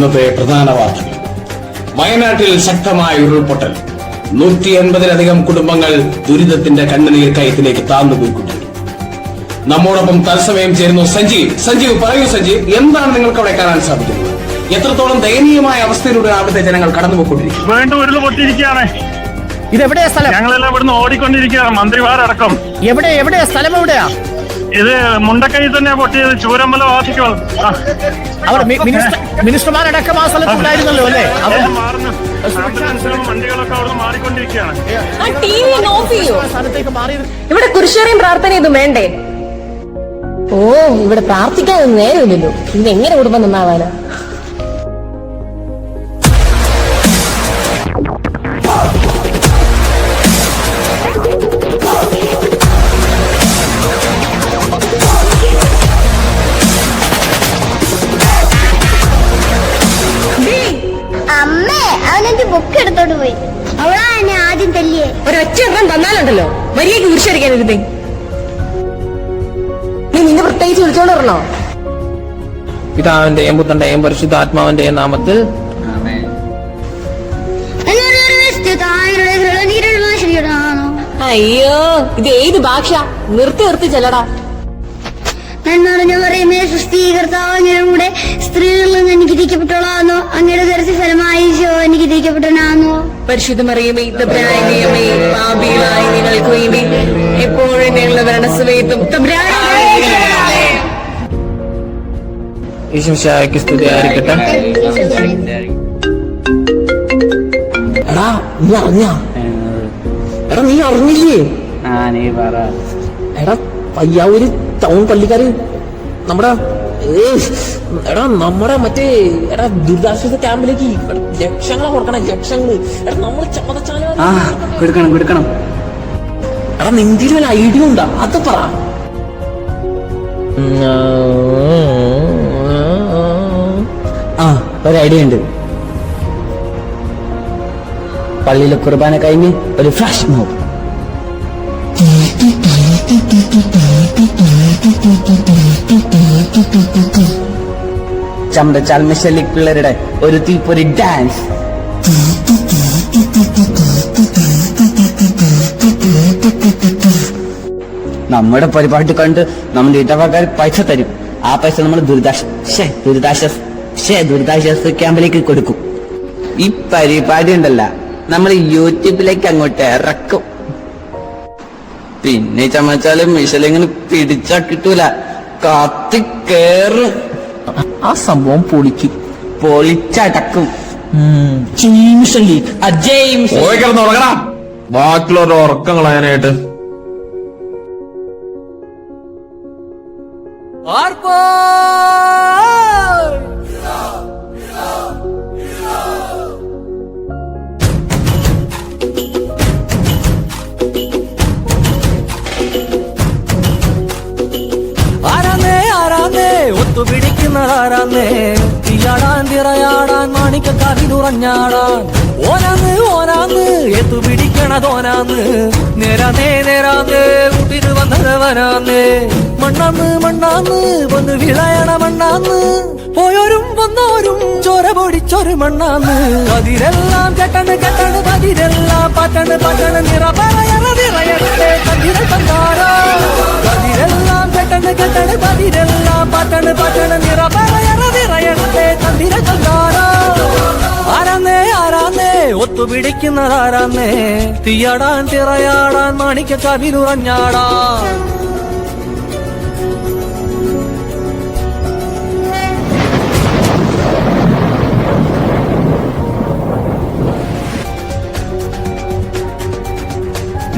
ഇന്നത്തെ പ്രധാന വാർത്തകൾ. വയനാട്ടിൽ ശക്തമായ ഉരുൾപൊട്ടൽ. നൂറ്റി എൺപതിലധികം കുടുംബങ്ങൾ ദുരിതത്തിന്റെ കണ്ണുനീർ കയത്തിലേക്ക് താന്നു പോയിക്കൊണ്ടു നമ്മോടൊപ്പം തത്സമയം ചേരുന്നു സഞ്ജീവ്. സഞ്ജീവ് പറയൂ സഞ്ജീവ് എന്താണ് നിങ്ങൾക്ക് അവിടെ കാണാൻ സാധിക്കുന്നത്? എത്രത്തോളം ദയനീയമായ അവസ്ഥയിലൂടെ അവിടുത്തെ ജനങ്ങൾ കടന്നുപോയിക്കൊണ്ടിരിക്കുന്നു വീണ്ടും ഉരുൾ പൊട്ടിയിരിക്കുകയാണ്. ഇതെവിടെയാ സ്ഥലം? ഞങ്ങളെല്ലാം ഇവിടുന്ന് ഓടിക്കൊണ്ടിരിക്കുകയാണ് മന്ത്രിമാരടക്കം. എവിടെ എവിടെയാ സ്ഥലം എവിടെയാ? ഇത് മുണ്ടക്കൈ തന്നെ പൊട്ടിയത് ചൂരമ്പല മിനിസ്റ്റർമാരടക്കം ആ സ്ഥലത്തുണ്ടായിരുന്നല്ലോ അല്ലേ? വണ്ടികളൊക്കെ അവിടെ മാറിക്കൊണ്ടിരിക്കുകയാണ്. ഇവിടെ കുരിശേറിയും പ്രാർത്ഥന ഇതും വേണ്ടേ? ഓ ഇവിടെ പ്രാർത്ഥിക്കാൻ നേരമില്ലല്ലോ. ഇത് എങ്ങനെ കുടുംബം നന്നാവാനാ? ബുക്ക് എടുത്തോണ്ട് പോയി. അവളാ എന്നെ ആദ്യം തല്ലിയേ. ഒരൊറ്റ എണ്ണം തന്നാലുണ്ടല്ലോ. മര്യാദയ്ക്ക് കുരിശടിക്കാനിരുന്നേ. നീ നിന്നെ പ്രത്യേകിച്ച് വിളിച്ചോണ്ട് വരണോ? പിതാവിന്റെയും പുത്രന്റെയും പരിശുദ്ധാത്മാവിന്റെയും നാമത്തിൽ അയ്യോ ഇത് ഏത് ഭാഷ നിർത്തി നിർത്തി ചെല്ലടാ. എന്നോട് ഞാൻ പറയുന്നത് സൃഷ്ടികർത്താവ് അങ്ങയുടെ സ്ത്രീകളിൽ നിന്ന് എനിക്ക് തിരിക്കപ്പെട്ടോളാന്നോ അങ്ങയുടെ തരത്തിൽ ഫലമായി ഈശോ എനിക്ക് തിരിക്കപ്പെട്ടോ പരിശുദ്ധ മറിയമേ തബ്രായമേ പാപികളായി നിങ്ങൾക്ക് വേണ്ടി എപ്പോഴും ഞങ്ങളുടെ ഭരണസമയത്തും ഈശ്വശായ്ക്ക് സ്തുതി ആയിരിക്കട്ടെ. എടാ നീ അറിഞ്ഞാ? എടാ നീ അറിഞ്ഞില്ലേ? എടാ പയ്യാവൂര് ടൗൺ പള്ളിക്കാര്? നമ്മുടെ എടാ നമ്മുടെ മറ്റേ എടാ ദുരിതാശ്വാസ ക്യാമ്പിലേക്ക് ലക്ഷങ്ങളെ കൊടുക്കണം ലക്ഷങ്ങൾ. എടാ നമ്മൾ ചമതച്ചാല കൊടുക്കണം കൊടുക്കണം. എടാ നിന്റെ വല്ല ഐഡിയ ഉണ്ടാ? അത് പറ. ആ. ഒരു ഐഡിയ ഉണ്ട്. പള്ളിയിലെ കുർബാന കഴിഞ്ഞ് ഒരു ഫ്ലാഷ് മോബ്. ചമ്മച്ചാൽ മിശലി പിള്ളേരുടെ ഒരു തീപ്പൊരി ഡാൻസ് നമ്മുടെ പരിപാടി കണ്ട് നമ്മുടെ ഇടവകാർ പൈസ തരും. ആ പൈസ നമ്മൾ ദുരിതാശ ദുരിതാശ്വാസ ഷേ ദുരിതാശ്വാസ ക്യാമ്പിലേക്ക് കൊടുക്കും. ഈ പരിപാടി ഉണ്ടല്ല നമ്മൾ യൂട്യൂബിലേക്ക് അങ്ങോട്ട് ഇറക്കും. പിന്നെ ചമച്ചാൽ മിഷലിങ്ങനെ പിടിച്ചാ കിട്ടൂല. കത്തി കേറും. ആ സംഭവം പൊളിക്ക് പൊളിച്ചടക്കും. ജെയിംസ് ലീഗ് ആ ജെയിംസ് പോയി കിടന്ന് ഉറങ്ങണം ബാക്കിയുള്ളവരുടെ ഉറക്കം കളയാനായിട്ട്. ആരാന്നേ ഒത്തുപിടിക്കുന്നതാരാന്നേ തീയാടാൻ തിറയാടാൻ മാണിക്ക കവിനുറഞ്ഞാടാൻ ഓനാന്ന് ഓനാന്ന് എത്തുപിടിക്കണതോനാന്ന് നേരാന്നേ നേരാന്നേ കൂട്ടിന് വന്നതവനാന്നേ മണ്ണാന്ന് മണ്ണാന്ന് വന്ന് വിളയണ മണ്ണാന്ന്. പോയോരും വന്നോരും ചോര പൊടിച്ചൊരു മണ്ണാന്ന്. അതിരെല്ലാം കെട്ടണ് കെട്ടണ് പതിരെല്ലാം പറ്റണ് പറ്റണ്. നിറ പറയണ നിറയണേ കതിരെ തന്നാരോ ആരാന്നേ ഒത്തുപിടിക്കുന്നതാരാന്നേ തീയാടാൻ തിറയാടാൻ മാണിക്ക കവിനുറഞ്ഞാടാൻ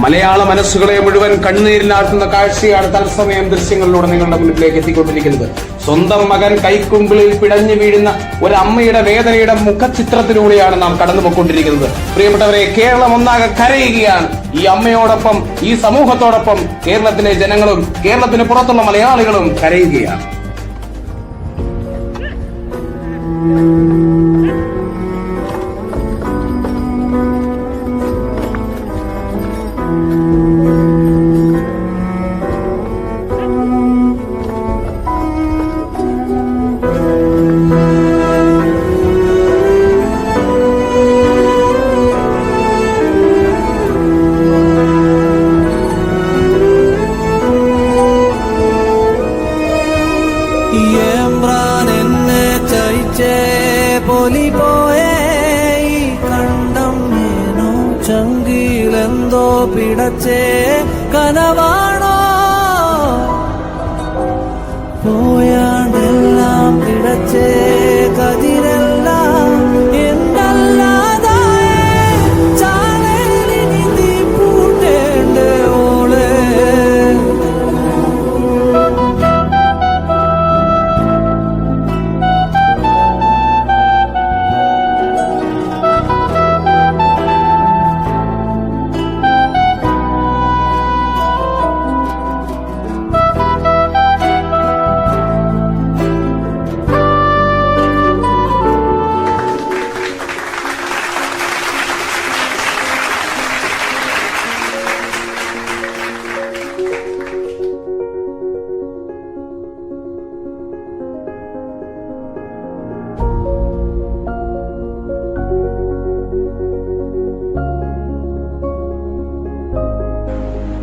മലയാള മനസ്സുകളെ മുഴുവൻ കണ്ണീരിലാഴ്ത്തുന്ന കാഴ്ചയാണ് തത്സമയം ദൃശ്യങ്ങളിലൂടെ നിങ്ങളുടെ മുന്നിലേക്ക് എത്തിക്കൊണ്ടിരിക്കുന്നത്. സ്വന്തം മകൻ കൈക്കുമ്പിളിൽ പിടഞ്ഞു വീഴുന്ന ഒരു അമ്മയുടെ വേദനയുടെ മുഖചിത്രത്തിലൂടെയാണ് നാം കടന്നുപോയിക്കൊണ്ടിരിക്കുന്നത്. പ്രിയപ്പെട്ടവരെ കേരളം ഒന്നാകെ കരയുകയാണ്. ഈ അമ്മയോടൊപ്പം ഈ സമൂഹത്തോടൊപ്പം കേരളത്തിലെ ജനങ്ങളും കേരളത്തിന് പുറത്തുള്ള മലയാളികളും കരയുകയാണ്. പിടച്ചേ കനവാണോ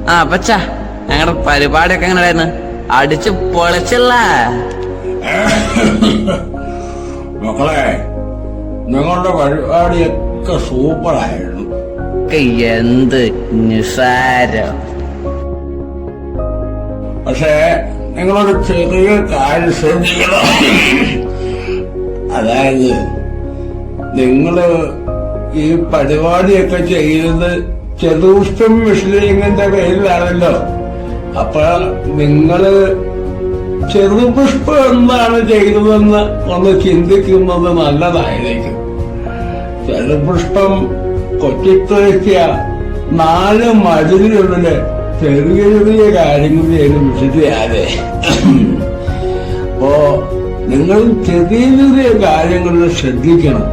ആ പച്ച ഞങ്ങളുടെ പരിപാടിയൊക്കെ എങ്ങനെയായിരുന്നു അടിച്ച് പൊളിച്ചല്ല. മക്കളെ നിങ്ങളുടെ പരിപാടിയൊക്കെ സൂപ്പറായിരുന്നു. എന്ത് നിസാരം. പക്ഷേ നിങ്ങളൊരു ചെറിയ കാര്യം ശ്രദ്ധിക്കണം. അതായത് നിങ്ങൾ ഈ പരിപാടിയൊക്കെ ചെയ്യുന്നത് ചതുഷ്ടം വിഷ്ണുലിംഗന്റെ പേരിലാണല്ലോ അപ്പൊ നിങ്ങൾ ചെറുപുഷ്പം എന്താണ് ചെയ്തതെന്ന് ഒന്ന് ചിന്തിക്കുന്നത് നല്ലതായിരിക്കും. ചെറുപുഷ്പം കൊച്ചിത്തേക്കിയ നാല് മതിലിനുള്ളിൽ ചെറിയ ചെറിയ കാര്യങ്ങൾ ചെയ്ത് വിശുദ്ധിയാതെ അപ്പോ നിങ്ങൾ ചെറിയ ചെറിയ കാര്യങ്ങളിൽ ശ്രദ്ധിക്കണം.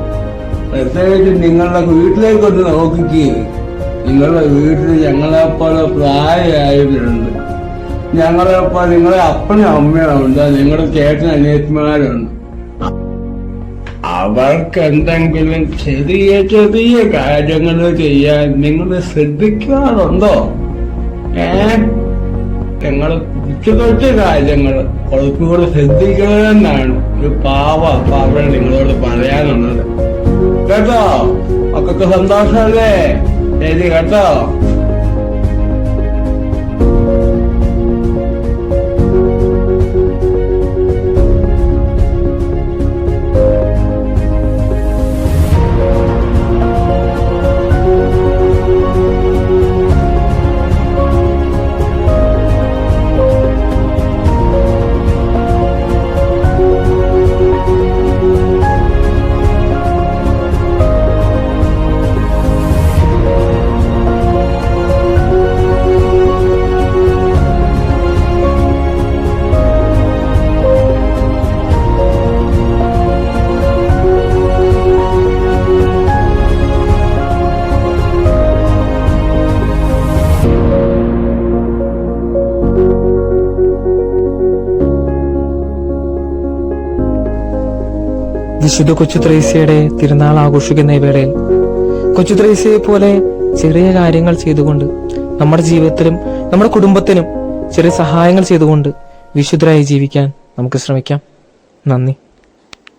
പ്രത്യേകിച്ച് നിങ്ങളുടെ വീട്ടിലേക്കൊന്ന് നോക്കിക്കുകയും നിങ്ങളുടെ വീട്ടിൽ ഞങ്ങളെപ്പോലെ പ്രായമായവരുണ്ട്. ഞങ്ങളെപ്പോലെ നിങ്ങളെ അപ്പനും അമ്മയുണ്ട് നിങ്ങളുടെ ചേട്ടൻ അനിയത്തിമാരുണ്ട്. അവർക്ക് എന്തെങ്കിലും ചെറിയ ചെറിയ കാര്യങ്ങൾ ചെയ്യാൻ നിങ്ങൾ ശ്രദ്ധിക്കാറുണ്ടോ? ഏ? നിങ്ങൾ കൊച്ചു കൊച്ചു കാര്യങ്ങൾ കുറച്ചുകൂടെ ശ്രദ്ധിക്കണമെന്നാണ് ഒരു പാവ പാവ നിങ്ങളോട് പറയാനുള്ളത്. കേട്ടോ? മക്കൾക്ക് സന്തോഷമല്ലേ? ശരി കേട്ടോ വിശുദ്ധ കൊച്ചു ത്രേസ്യയുടെ തിരുനാൾ ആഘോഷിക്കുന്ന ഈ വേളയിൽ കൊച്ചു ത്രേസ്യയെ പോലെ ചെറിയ കാര്യങ്ങൾ ചെയ്തുകൊണ്ട് നമ്മുടെ ജീവിതത്തിലും നമ്മുടെ കുടുംബത്തിനും ചെറിയ സഹായങ്ങൾ ചെയ്തുകൊണ്ട് വിശുദ്ധരായി ജീവിക്കാൻ നമുക്ക് ശ്രമിക്കാം. നന്ദി.